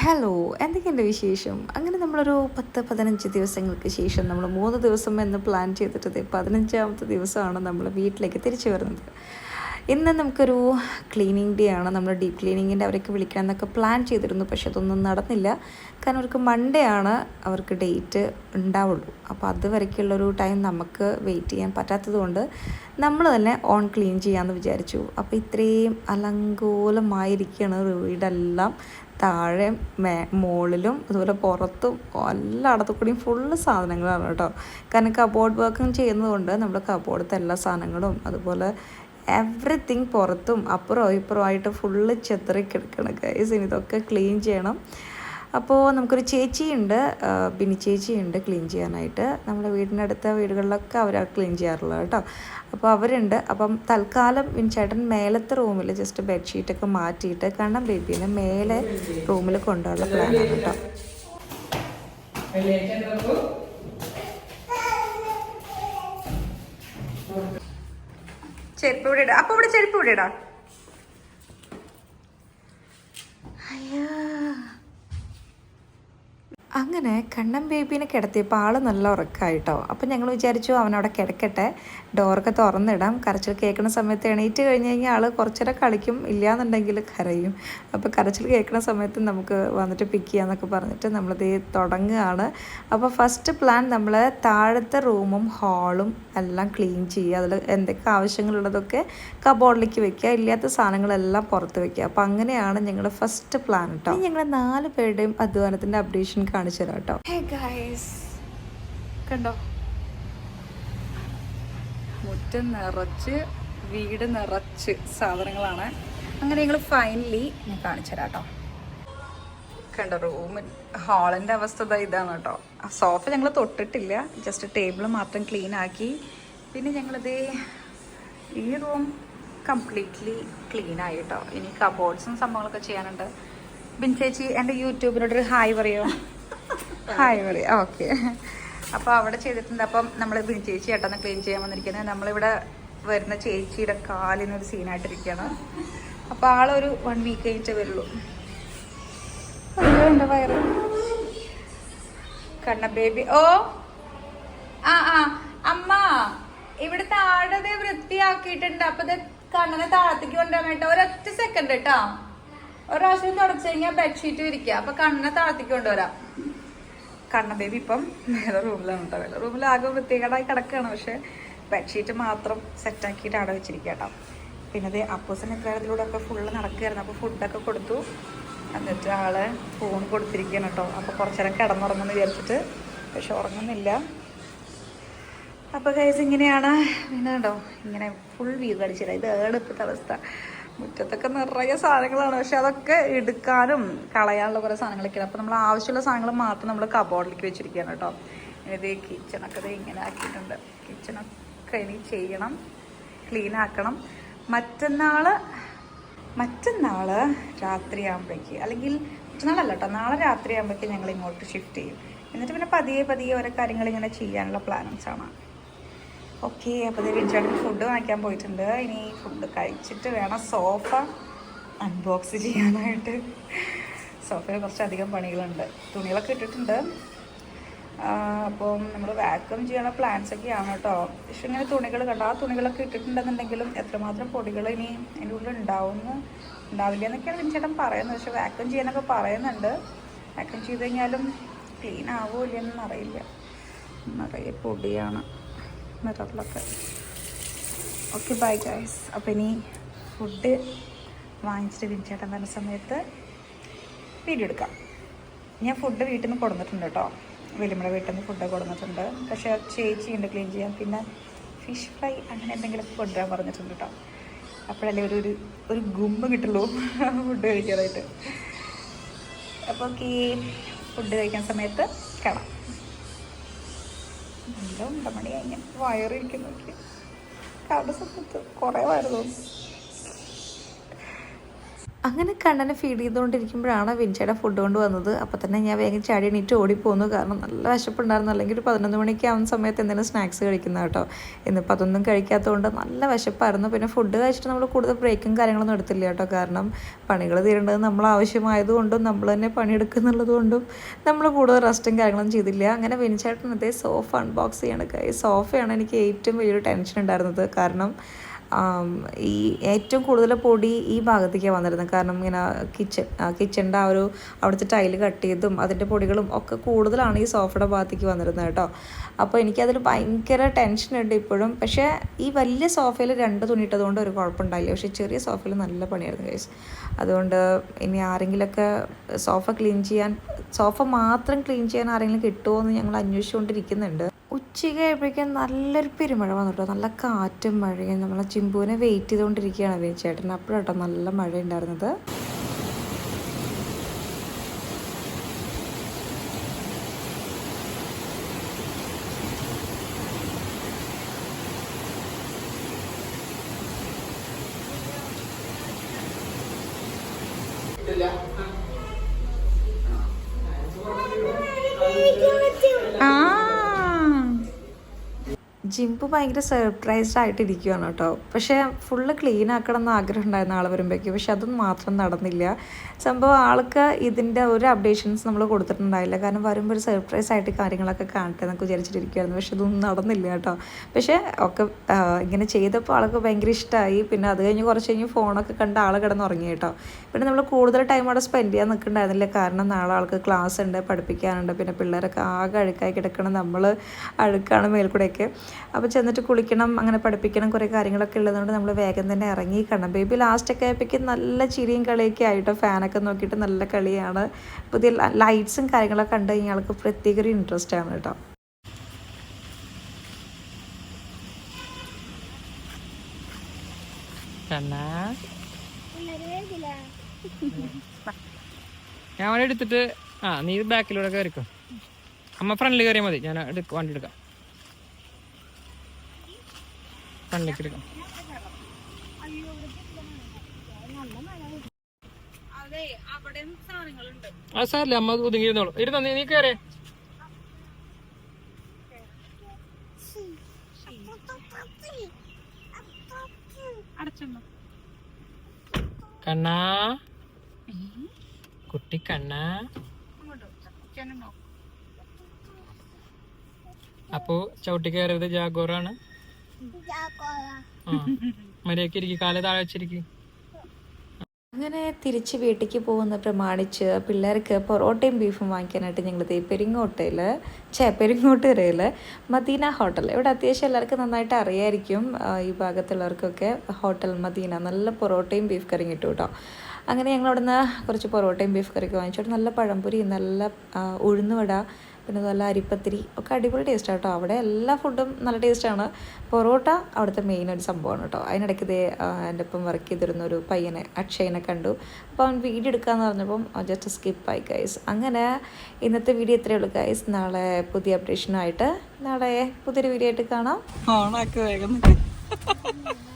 Hello എന്തൊക്കെയുണ്ട് വിശേഷം? അങ്ങനെ നമ്മളൊരു പത്ത് പതിനഞ്ച് ദിവസങ്ങൾക്ക് ശേഷം നമ്മൾ മൂന്ന് ദിവസം എന്ന് പ്ലാൻ ചെയ്തിട്ട് പതിനഞ്ചാമത്തെ ദിവസമാണ് നമ്മൾ വീട്ടിലേക്ക് തിരിച്ചു വരുന്നത്. ഇന്ന് നമുക്കൊരു ക്ലീനിങ് ഡേ ആണ്. നമ്മൾ ഡീപ് ക്ലീനിങ്ങിന്റെ അവരൊക്കെ വിളിക്കണം എന്നൊക്കെ പ്ലാൻ ചെയ്തിരുന്നു. പക്ഷെ അതൊന്നും നടന്നില്ല. കാരണം അവർക്ക് മൺഡേ ആണ് അവർക്ക് ഡേറ്റ് ഉണ്ടാവുള്ളൂ. അപ്പോൾ അതുവരയ്ക്കുള്ളൊരു ടൈം നമുക്ക് വെയിറ്റ് ചെയ്യാൻ പറ്റാത്തതുകൊണ്ട് നമ്മൾ തന്നെ ഓൺ ക്ലീൻ ചെയ്യാമെന്ന് വിചാരിച്ചു. അപ്പോൾ ഇത്രയും അലങ്കോലമായിരിക്കുകയാണ് വീടെല്ലാം. താഴെ മേ മുകളിലും അതുപോലെ പുറത്തും എല്ലായിടത്തു കൂടിയും ഫുള്ള് സാധനങ്ങളാണ് കേട്ടോ. കാരണം കബോർഡ് വർക്കും ചെയ്യുന്നതുകൊണ്ട് നമ്മുടെ കബോർഡത്തെ എല്ലാ സാധനങ്ങളും അതുപോലെ എവറിത്തിങ് പുറത്തും അപ്പുറവും ഇപ്പുറവും ആയിട്ട് ഫുള്ള് ചെതറി കിടക്കണം ഗൈസ് ഇനി ഇതൊക്കെ ക്ലീൻ ചെയ്യണം. അപ്പോൾ നമുക്കൊരു ചേച്ചിയുണ്ട് ബിനി ചേച്ചിയുണ്ട് ക്ലീൻ ചെയ്യാനായിട്ട്. നമ്മുടെ വീടിനടുത്ത വീടുകളിലൊക്കെ അവർ ക്ലീൻ ചെയ്യാറുള്ളത് കേട്ടോ. അപ്പോൾ അവരുണ്ട്. അപ്പം തൽക്കാലം വിൻചേട്ടൻ മേലത്തെ റൂമിൽ ജസ്റ്റ് ബെഡ്ഷീറ്റൊക്കെ മാറ്റിയിട്ട് കണ്ണം ബേബീനെ മേലെ റൂമിൽ കൊണ്ടുപോകാനുള്ള പ്ലാനാണ് കേട്ടോ. ചെരുപ്പ് ഇവിടെ ഇടാം. അപ്പോൾ ഇവിടെ ചെരുപ്പ് ഇവിടെ ഇടാം. അങ്ങനെ കണ്ണൻ ബേബീനെ കിടത്തിയപ്പോൾ ആൾ നല്ല ഉറക്കമായിട്ടോ അപ്പം ഞങ്ങൾ വിചാരിച്ചു അവനവിടെ കിടക്കട്ടെ ഡോറൊക്കെ തുറന്നിടാം. കരച്ചിൽ കേൾക്കുന്ന സമയത്ത് എണീറ്റ് കഴിഞ്ഞ് കഴിഞ്ഞാൽ ആൾ കുറച്ചേരം കളിക്കും ഇല്ലയെന്നുണ്ടെങ്കിൽ കരയും. അപ്പോൾ കരച്ചിൽ കേൾക്കുന്ന സമയത്ത് നമുക്ക് വന്നിട്ട് പിക്ക് ചെയ്യാന്നൊക്കെ പറഞ്ഞിട്ട് നമ്മളിത് തുടങ്ങുകയാണ്. അപ്പോൾ ഫസ്റ്റ് പ്ലാൻ നമ്മൾ താഴത്തെ റൂമും ഹാളും എല്ലാം ക്ലീൻ ചെയ്യുക. അതിൽ എന്തൊക്കെ ആവശ്യങ്ങളുള്ളതൊക്കെ കബോർഡിലേക്ക് വെക്കുക. ഇല്ലാത്ത സാധനങ്ങളെല്ലാം പുറത്ത് വെക്കുക. അപ്പോൾ അങ്ങനെയാണ് ഞങ്ങളുടെ ഫസ്റ്റ് പ്ലാൻ കേട്ടോ ഞങ്ങളെ നാല് പേരുടെയും അധ്വാനത്തിന്റെ അപ്ഡേഷൻ കാണിച്ചു തരാം കേട്ടോ. ഹേ കണ്ടോ? മുറ്റം നിറച്ച് വീട് നിറച്ച് സാധനങ്ങളാണ്. അങ്ങനെ ഞങ്ങൾ ഫൈനലി ഞാൻ കാണിച്ചു തരാം കേട്ടോ. കണ്ടോ റൂമിൽ ഹാളിന്റെ അവസ്ഥ ഇതാണ് കേട്ടോ. സോഫ ഞങ്ങൾ തൊട്ടിട്ടില്ല. ജസ്റ്റ് ടേബിൾ മാത്രം ക്ലീൻ ആക്കി. പിന്നെ ഞങ്ങളിത് ഈ റൂം കംപ്ലീറ്റ്ലി ക്ലീൻ ആയി കേട്ടോ. ഇനി കബോർഡ്സും സംഭവങ്ങളൊക്കെ ചെയ്യാനുണ്ട്. ബിൻ ചേച്ചി എന്റെ യൂട്യൂബിനോടൊരു ഹായ് പറയോ? ഹായ് പറയാം ഓക്കെ. അപ്പോൾ അവിടെ ചെയ്തിട്ടുണ്ട്. അപ്പം നമ്മൾ പിന്നെ ചേച്ചി ചേട്ടന്ന് ക്ലീൻ ചെയ്യാൻ വന്നിരിക്കുന്നത് നമ്മളിവിടെ വരുന്ന ചേച്ചിയുടെ കാലിനൊരു സീനായിട്ടിരിക്കുകയാണ് അപ്പോൾ ആളൊരു വൺ വീക്ക് കഴിഞ്ഞിട്ടേ വരുള്ളൂ. എന്റെ വയറ്? കണ്ണ ബേബി ഓ ആ ആ. അമ്മ ഇവിടെ താഴെ വൃത്തിയാക്കിയിട്ടുണ്ട്. അപ്പൊ കണ്ണനെ താഴത്തേക്ക് കൊണ്ടുവരാനായിട്ട് ഒരൊറ്റ സെക്കൻഡ് കേട്ടോ ഒരാവശ്യം തുടച്ചു കഴിഞ്ഞാൽ ബെഡ്ഷീറ്റ് വിരിക്കുക അപ്പൊ കണ്ണനെ താഴത്തേക്ക് കൊണ്ടുവരാം. കണ്ണ ബേബി ഇപ്പം വേറെ റൂമിലാണ് കേട്ടോ വേറെ റൂമിൽ ആകെ വൃത്തികേടായി കിടക്കുകയാണ് പക്ഷെ ബെഡ്ഷീറ്റ് മാത്രം സെറ്റാക്കിയിട്ട് അവിടെ വെച്ചിരിക്കുക പിന്നെ അത് അപ്പൂസൻ എത്രയിലൂടെ ഒക്കെ ഫുള്ള് നടക്കുകയായിരുന്നു. അപ്പോൾ ഫുഡൊക്കെ കൊടുത്തു. എന്നിട്ട് ആൾ ഫോൺ കൊടുത്തിരിക്കുകയാണ് കേട്ടോ അപ്പോൾ കുറച്ചേരം കിടന്നുറങ്ങുമെന്ന് വിചാരിച്ചിട്ട് പക്ഷെ ഉറങ്ങുന്നില്ല. അപ്പോൾ കൈസ് ഇങ്ങനെയാണ്. പിന്നെ കേട്ടോ ഇങ്ങനെ ഫുൾ വ്യൂ കാണിച്ചില്ല ഇത് ഇപ്പോഴത്തെ അവസ്ഥ? മുറ്റത്തൊക്കെ നിറയെ സാധനങ്ങളാണ്. പക്ഷെ അതൊക്കെ എടുക്കാനും കളയാനുള്ള കുറേ സാധനങ്ങളൊക്കെയാണ്. അപ്പോൾ നമ്മൾ ആവശ്യമുള്ള സാധനങ്ങൾ മാത്രം നമ്മൾ കബോർഡിലേക്ക് വെച്ചിരിക്കുകയാണ് കേട്ടോ. ഇത് കിച്ചണൊക്കെ ഇത് ഇങ്ങനെ ആക്കിയിട്ടുണ്ട്. കിച്ചണൊക്കെ ഇനി ചെയ്യണം. ക്ലീൻ ആക്കണം. മറ്റന്നാൾ മറ്റന്നാൾ രാത്രിയാകുമ്പോഴേക്ക് അല്ലെങ്കിൽ മറ്റന്നാളല്ല കേട്ടോ നാളെ രാത്രിയാകുമ്പോഴേക്ക് ഞങ്ങൾ ഇങ്ങോട്ട് ഷിഫ്റ്റ് ചെയ്യും. എന്നിട്ട് പിന്നെ പതിയെ പതിയെ ഓരോ കാര്യങ്ങൾ ഇങ്ങനെ ചെയ്യാനുള്ള പ്ലാനിങ്സാണ് ഓക്കെ അപ്പോൾ ഇത് വിളിച്ചായിട്ട് ഫുഡ് വാങ്ങിക്കാൻ പോയിട്ടുണ്ട്. ഇനി ഫുഡ് കഴിച്ചിട്ട് വേണം സോഫ അൺബോക്സ് ചെയ്യാനായിട്ട്. സോഫയിൽ കുറച്ചധികം പണികളുണ്ട്. തുണികളൊക്കെ ഇട്ടിട്ടുണ്ട്. അപ്പം നമ്മൾ വാക്വം ചെയ്യണ പ്ലാൻസ് ഒക്കെയാണ് കേട്ടോ പക്ഷെ ഇങ്ങനെ തുണികൾ കണ്ട? ആ തുണികളൊക്കെ ഇട്ടിട്ടുണ്ടെന്നുണ്ടെങ്കിലും എത്രമാത്രം പൊടികൾ ഇനി അതിന്റെ ഉള്ളിൽ ഉണ്ടാവുമെന്ന് ഉണ്ടാവില്ല എന്നൊക്കെയാണ് വിൻചേട്ടൻ പറയുന്നത്. പക്ഷെ വാക്വം ചെയ്യാനൊക്കെ പറയുന്നുണ്ട്. വാക്വം ചെയ്ത് കഴിഞ്ഞാലും ക്ലീൻ ആവുമോ ഇല്ലെന്നൊന്നും അറിയില്ല നിറയെ പൊടിയാണ്. മിററിലൊക്കെ ഓക്കെ ബൈ ഗൈസ് അപ്പോൾ ഇനി ഫുഡ് വാങ്ങിച്ചിട്ട് വിൻചേട്ടൻ വരുന്ന സമയത്ത് വീഡിയോ എടുക്കാം. ഞാൻ ഫുഡ് വീട്ടിൽ നിന്ന് കൊടുത്തിട്ടുണ്ട് കേട്ടോ. വലിയമ്മയുടെ വീട്ടിൽ നിന്ന് ഫുഡ് കൊടുത്തിട്ടുണ്ട് പക്ഷേ ചേച്ചി ഉണ്ട് ക്ലീൻ ചെയ്യാൻ. പിന്നെ ഫിഷ് ഫ്രൈ അങ്ങനെ എന്തെങ്കിലുമൊക്കെ കൊണ്ടുവരാൻ പറഞ്ഞിട്ടുണ്ട് കേട്ടോ. അപ്പോഴല്ലേ ഒരു ഒരു ഒരു ഗുമ്പ് കിട്ടുള്ളൂ ഫുഡ് കഴിക്കാനായിട്ട്. അപ്പോൾ ഓക്കെ ഫുഡ് കഴിക്കാൻ സമയത്ത് കാണാം. നല്ല ഉണ്ടമണി കഴിഞ്ഞ വയറിരിക്കുന്നു കട സമയത്ത് കുറേ വയറ് തോന്നി അങ്ങനെ കണ്ണനെ ഫീഡ് ചെയ്തുകൊണ്ടിരിക്കുമ്പോഴാണ് വിൻചയുടെ ഫുഡ് കൊണ്ട് വന്നത്. അപ്പോൾ തന്നെ ഞാൻ വേഗം ചാടി എണീറ്റ് ഓടിപ്പോന്നു. കാരണം നല്ല വിശപ്പുണ്ടായിരുന്നു. അല്ലെങ്കിൽ ഒരു പതിനൊന്ന് മണിക്ക് ആവുന്ന സമയത്ത് എന്തെങ്കിലും സ്നാക്സ് കഴിക്കുന്ന കേട്ടോ. ഇന്നിപ്പോൾ അതൊന്നും കഴിക്കാത്തതുകൊണ്ട് നല്ല വിശപ്പായിരുന്നു. പിന്നെ ഫുഡ് കഴിച്ചിട്ട് നമ്മൾ കൂടുതൽ ബ്രേക്കും കാര്യങ്ങളൊന്നും എടുത്തില്ല കേട്ടോ. കാരണം പണികൾ തീരേണ്ടത് നമ്മൾ ആവശ്യമായതുകൊണ്ടും നമ്മൾ തന്നെ പണിയെടുക്കുന്നുള്ളത് കൊണ്ടും നമ്മൾ കൂടുതൽ റെസ്റ്റും കാര്യങ്ങളൊന്നും ചെയ്തില്ല. അങ്ങനെ വിൻചായിട്ട് അതേ സോഫ അൺബോക്സ് ചെയ്യണം. സോഫയാണ് എനിക്ക് ഏറ്റവും വലിയൊരു ടെൻഷൻ ഉണ്ടായിരുന്നത്. കാരണം ഈ ഏറ്റവും കൂടുതൽ പൊടി ഈ ഭാഗത്തേക്കാണ് വന്നിരുന്നത്. കാരണം ഇങ്ങനെ കിച്ചൺ കിച്ചണിന്റെ ആ ഒരു അവിടുത്തെ ടൈൽ കട്ട് ചെയ്തും അതിന്റെ പൊടികളും ഒക്കെ കൂടുതലാണ് ഈ സോഫയുടെ ഭാഗത്തേക്ക് വന്നിരുന്നത് കേട്ടോ. അപ്പോൾ എനിക്കതിൽ ഭയങ്കര ടെൻഷനുണ്ട് ഇപ്പോഴും. പക്ഷേ ഈ വലിയ സോഫയിൽ രണ്ട് തുണിയിട്ടതുകൊണ്ട് ഒരു കുഴപ്പമുണ്ടായില്ല. പക്ഷേ ചെറിയ സോഫയിൽ നല്ല പണിയായിരുന്നു കേസ് അതുകൊണ്ട് ഇനി ആരെങ്കിലുമൊക്കെ സോഫ ക്ലീൻ ചെയ്യാൻ സോഫ മാത്രം ക്ലീൻ ചെയ്യാൻ ആരെങ്കിലും കിട്ടുമോ എന്ന് ഞങ്ങൾ അന്വേഷിച്ചുകൊണ്ടിരിക്കുന്നുണ്ട്. ഉച്ചയ്ക്ക് ആയപ്പോഴേക്കും നല്ലൊരു പെരുമഴ വന്നു കേട്ടോ നല്ല കാറ്റും മഴയും. നമ്മളെ ചിമ്പുവിനെ വെയിറ്റ് ചെയ്തുകൊണ്ടിരിക്കുകയാണ്. ചേട്ടൻ അപ്പോഴാട്ടോ നല്ല മഴ ഉണ്ടായിരുന്നത് ജിംപു ഭയങ്കര സർപ്രൈസ്ഡ് ആയിട്ട് ഇരിക്കുകയാണ് കേട്ടോ. പക്ഷേ ഫുള്ള് ക്ലീൻ ആക്കണം എന്ന് ആഗ്രഹം ഉണ്ടായിരുന്നു ആൾ വരുമ്പോഴേക്കും. പക്ഷെ അതൊന്നും മാത്രം നടന്നില്ല. സംഭവം ആൾക്ക് ഇതിന്റെ ഒരു അപ്ഡേഷൻസ് നമ്മൾ കൊടുത്തിട്ടുണ്ടായില്ല. കാരണം വരുമ്പോൾ ഒരു സർപ്രൈസ് ആയിട്ട് കാര്യങ്ങളൊക്കെ കാണട്ടെ എന്നൊക്കെ വിചാരിച്ചിട്ടിരിക്കുകയായിരുന്നു പക്ഷെ ഇതൊന്നും നടന്നില്ല കേട്ടോ. പക്ഷേ ഒക്കെ ഇങ്ങനെ ചെയ്തപ്പോൾ ആൾക്ക് ഭയങ്കര ഇഷ്ടമായി പിന്നെ അത് കഴിഞ്ഞ് കുറച്ച് കഴിഞ്ഞ് ഫോണൊക്കെ കണ്ട് ആൾ കിടന്നുറങ്ങി കേട്ടോ. പിന്നെ നമ്മൾ കൂടുതൽ ടൈം അവിടെ സ്പെൻഡ് ചെയ്യാൻ നിൽക്കണ്ടായിരുന്നില്ല. കാരണം നാളെ ആൾക്ക് ക്ലാസ് ഉണ്ട് പഠിപ്പിക്കാനുണ്ട്. പിന്നെ പിള്ളേരൊക്കെ ആകെ അഴുക്കായി കിടക്കണം നമ്മൾ അഴുക്കാണ് മേൽക്കൂടെയൊക്കെ. അപ്പോൾ ചെന്നിട്ട് കുളിക്കണം അങ്ങനെ പഠിപ്പിക്കണം കുറേ കാര്യങ്ങളൊക്കെ ഉള്ളതുകൊണ്ട് നമ്മൾ വേഗം തന്നെ ഇറങ്ങി. കാണാം ബേബി ലാസ്റ്റൊക്കെ ആയപ്പോഴേക്കും നല്ല ചിരിയും കളിയൊക്കെ ആയിട്ടോ ഫാനൊക്കെ നോക്കിയിട്ട് നല്ല കളിയാണ്. പുതിയ ലൈറ്റ്സും കാര്യങ്ങളൊക്കെ കണ്ട് ഇയാൾക്ക് പ്രത്യേക ഒരു ഇൻട്രസ്റ്റ് ആണ് കേട്ടോ. ഞാൻ എടുത്തിട്ട് ആ നീ ബാക്കിലൂടെ കയറിക്കോ അമ്മ ഫ്രണ്ടിൽ കയറിയാൽ മതി. ഞാൻ എടുക്ക വണ്ടി എടുക്കാം. ഫ്രണ്ടിലേക്ക് എടുക്കാം ആ സാറില്ല അമ്മ ഒതുങ്ങിയിരുന്നോളൂ. ഇരുന്നോ നീ കയറേ കണ്ണാ. കുട്ടി കണ്ണാ. അപ്പോ ചവിട്ടി കയറിയത് ജാഗോറാണ്. മര്യാദയ്ക്ക് ഇരിക്കും കാൽ താഴെ വെച്ചിരിക്കും. അങ്ങനെ തിരിച്ച് വീട്ടിലേക്ക് പോകുന്ന പ്രമാണിച്ച് പിള്ളേർക്ക് പൊറോട്ടയും ബീഫും വാങ്ങിക്കാനായിട്ട് ഞങ്ങൾ ദേ പെരിങ്ങോട്ടയിൽ ചേ പെരിങ്ങോട്ടുകരയിൽ മദീന ഹോട്ടൽ. ഇവിടെ അത്യാവശ്യം എല്ലാവർക്കും നന്നായിട്ട് അറിയായിരിക്കും ഈ ഭാഗത്തുള്ളവർക്കൊക്കെ ഹോട്ടൽ മദീന. നല്ല പൊറോട്ടയും ബീഫ് കറിയും കിട്ടും കേട്ടോ. അങ്ങനെ ഞങ്ങൾ അവിടെ നിന്ന് കുറച്ച് പൊറോട്ടയും ബീഫ് കറിയൊക്കെ വാങ്ങിച്ചിട്ട് നല്ല പഴംപൊരി നല്ല ഉഴുന്നുവട പിന്നെ അതുപോലെ അരിപ്പത്തിരി ഒക്കെ അടിപൊളി ടേസ്റ്റ് കേട്ടോ. അവിടെ എല്ലാ ഫുഡും നല്ല ടേസ്റ്റാണ് പൊറോട്ട അവിടുത്തെ മെയിൻ ഒരു സംഭവമാണ് കേട്ടോ. അതിനിടയ്ക്ക് ഇതേ എന്റെ ഒപ്പം വർക്ക് ചെയ്തിരുന്ന ഒരു പയ്യനെ അക്ഷയനെ കണ്ടു. അപ്പോൾ അവൻ വീഡിയോ എടുക്കാമെന്ന് പറഞ്ഞപ്പം ജസ്റ്റ് സ്കിപ്പായി ഗൈസ് അങ്ങനെ ഇന്നത്തെ വീഡിയോ ഇത്രയേ ഉള്ളൂ ഗൈസ് നാളെ പുതിയ അപ്ഡേഷനായിട്ട് നാളെ പുതിയൊരു വീഡിയോ ആയിട്ട് കാണാം. ഓണാക്കി വേഗം.